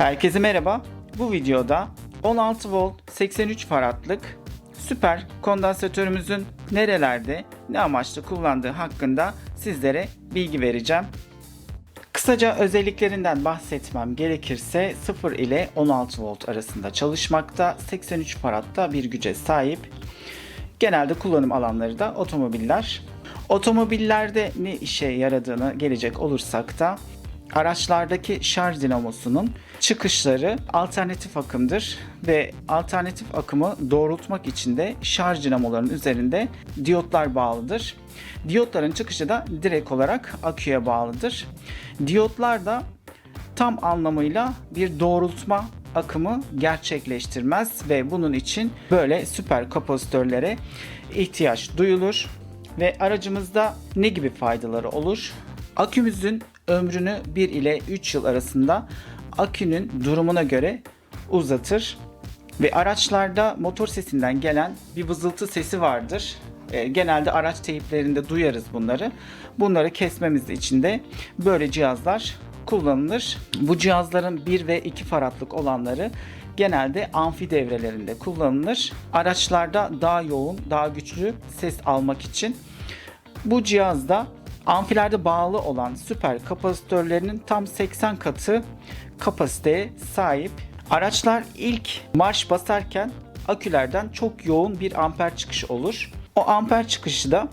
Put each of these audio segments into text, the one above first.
Herkese merhaba. Bu videoda 16 volt 83 faradlık süper kondansatörümüzün nerelerde ne amaçla kullandığı hakkında sizlere bilgi vereceğim. Kısaca özelliklerinden bahsetmem gerekirse 0 ile 16 volt arasında çalışmakta, 83 faradda bir güce sahip. Genelde kullanım alanları da otomobiller. Otomobillerde ne işe yaradığını gelecek olursak da araçlardaki şarj dinamosunun çıkışları alternatif akımdır ve alternatif akımı doğrultmak için de şarj dinamolarının üzerinde diyotlar bağlıdır. Diyotların çıkışı da direkt olarak aküye bağlıdır. Diyotlar da tam anlamıyla bir doğrultma akımı gerçekleştirmez ve bunun için böyle süper kapasitörlere ihtiyaç duyulur ve aracımızda ne gibi faydaları olur? Akümüzün ömrünü 1 ile 3 yıl arasında akünün durumuna göre uzatır ve araçlarda motor sesinden gelen bir vızıltı sesi vardır. E, Genelde araç teyiplerinde duyarız bunları. Bunları kesmemiz için de böyle cihazlar kullanılır. Bu cihazların 1 ve 2 faradlık olanları genelde amfi devrelerinde kullanılır. Araçlarda daha yoğun, daha güçlü ses almak için. Bu cihazda amfilerde bağlı olan süper kapasitörlerinin tam 80 katı kapasiteye sahip. Araçlar ilk marş basarken akülerden çok yoğun bir amper çıkışı olur. O amper çıkışı da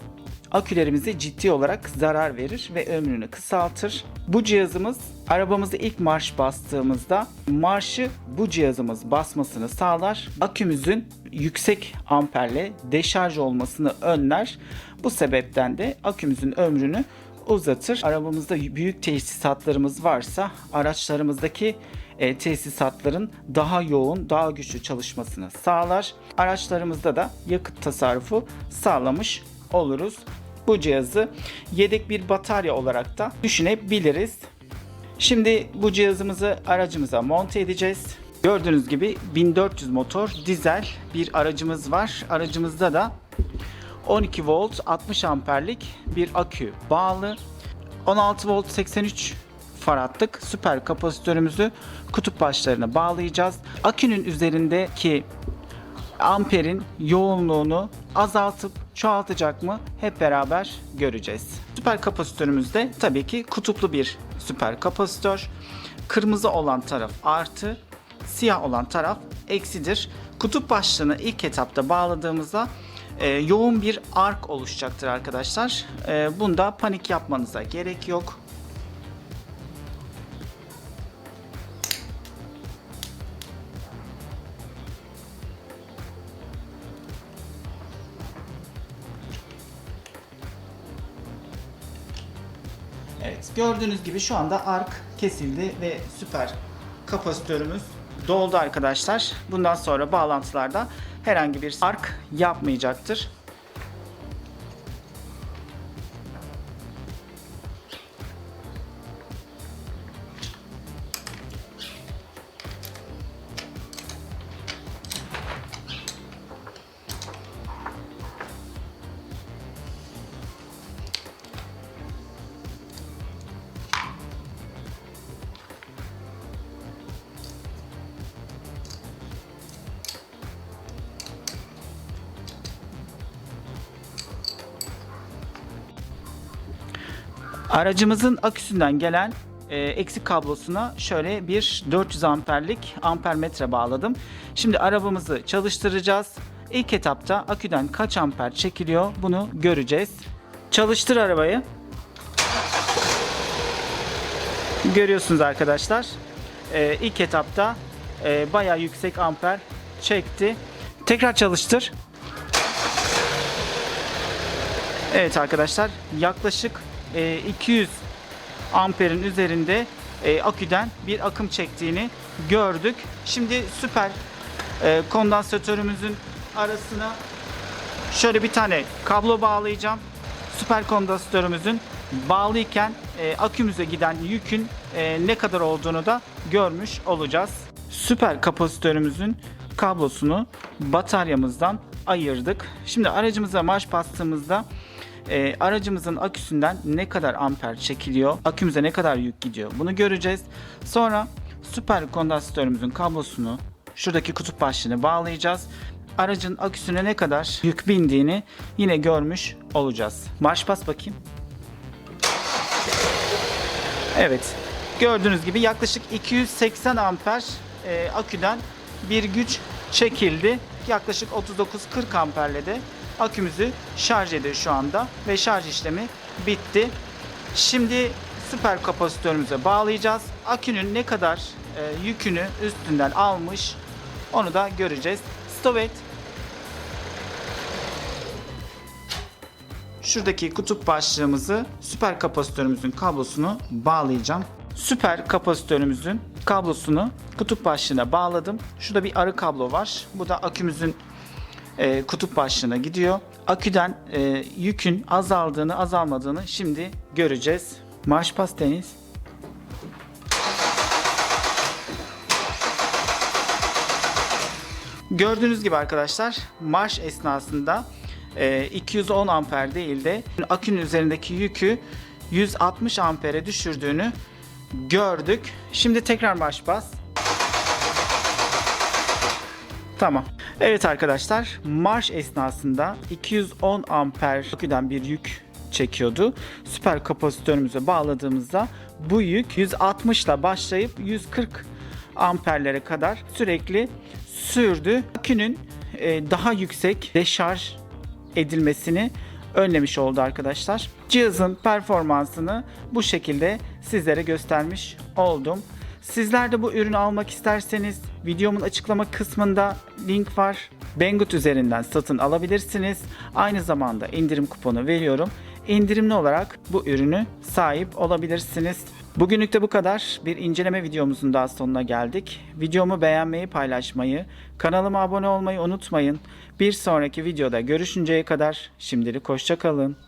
akülerimize ciddi olarak zarar verir ve ömrünü kısaltır. Bu cihazımız arabamızı ilk marş bastığımızda marşı bu cihazımız basmasını sağlar. Akümüzün yüksek amperle deşarj olmasını önler. Bu sebepten de akümüzün ömrünü uzatır. Arabamızda büyük tesisatlarımız varsa araçlarımızdaki e, tesisatların daha yoğun, daha güçlü çalışmasını sağlar. Araçlarımızda da yakıt tasarrufu sağlamış oluruz. Bu cihazı yedek bir batarya olarak da düşünebiliriz. Şimdi bu cihazımızı aracımıza monte edeceğiz. Gördüğünüz gibi 1400 motor dizel bir aracımız var. Aracımızda da 12 volt 60 amperlik bir akü bağlı. 16 volt 83 faradlık süper kapasitörümüzü kutup başlarına bağlayacağız. Akünün üzerindeki amperin yoğunluğunu azaltıp çoğaltacak mı hep beraber göreceğiz. Süper kapasitörümüzde tabii ki kutuplu bir süper kapasitör. Kırmızı olan taraf artı, siyah olan taraf eksidir. Kutup başlığını ilk etapta bağladığımızda e, yoğun bir ark oluşacaktır arkadaşlar. E, bunda panik yapmanıza gerek yok. Evet gördüğünüz gibi şu anda ark kesildi ve süper kapasitörümüz doldu arkadaşlar. Bundan sonra bağlantılarda herhangi bir ark yapmayacaktır. Aracımızın aküsünden gelen e, eksik kablosuna şöyle bir 400 amperlik ampermetre bağladım. Şimdi arabamızı çalıştıracağız. İlk etapta aküden kaç amper çekiliyor bunu göreceğiz. Çalıştır arabayı. Görüyorsunuz arkadaşlar. E, ilk etapta e, bayağı yüksek amper çekti. Tekrar çalıştır. Evet arkadaşlar yaklaşık e, 200 amperin üzerinde e, aküden bir akım çektiğini gördük. Şimdi süper e, kondansatörümüzün arasına şöyle bir tane kablo bağlayacağım. Süper kondansatörümüzün bağlıyken e, akümüze giden yükün e, ne kadar olduğunu da görmüş olacağız. Süper kapasitörümüzün kablosunu bataryamızdan ayırdık. Şimdi aracımıza marş bastığımızda e, aracımızın aküsünden ne kadar amper çekiliyor, akümüze ne kadar yük gidiyor bunu göreceğiz. Sonra süper kondansatörümüzün kablosunu şuradaki kutup başlığını bağlayacağız. Aracın aküsüne ne kadar yük bindiğini yine görmüş olacağız. Marş bas bakayım. Evet. Gördüğünüz gibi yaklaşık 280 amper e, aküden bir güç çekildi. Yaklaşık 39-40 amperle de akümüzü şarj ediyor şu anda ve şarj işlemi bitti. Şimdi süper kapasitörümüze bağlayacağız. Akünün ne kadar e, yükünü üstünden almış onu da göreceğiz. Stop et. Şuradaki kutup başlığımızı süper kapasitörümüzün kablosunu bağlayacağım. Süper kapasitörümüzün kablosunu kutup başlığına bağladım. Şurada bir arı kablo var. Bu da akümüzün e, kutup başlığına gidiyor. Aküden e, yükün azaldığını azalmadığını şimdi göreceğiz. Marş pas Deniz. Gördüğünüz gibi arkadaşlar marş esnasında e, 210 amper değil de akünün üzerindeki yükü 160 ampere düşürdüğünü gördük. Şimdi tekrar marş bas. Tamam. Evet arkadaşlar marş esnasında 210 amper aküden bir yük çekiyordu. Süper kapasitörümüze bağladığımızda bu yük 160 ile başlayıp 140 amperlere kadar sürekli sürdü. Akünün e, daha yüksek deşarj edilmesini önlemiş oldu arkadaşlar. Cihazın performansını bu şekilde sizlere göstermiş oldum. Sizler de bu ürünü almak isterseniz videomun açıklama kısmında link var. Banggood üzerinden satın alabilirsiniz. Aynı zamanda indirim kuponu veriyorum. İndirimli olarak bu ürünü sahip olabilirsiniz. Bugünlük de bu kadar. Bir inceleme videomuzun daha sonuna geldik. Videomu beğenmeyi, paylaşmayı, kanalıma abone olmayı unutmayın. Bir sonraki videoda görüşünceye kadar şimdilik hoşçakalın.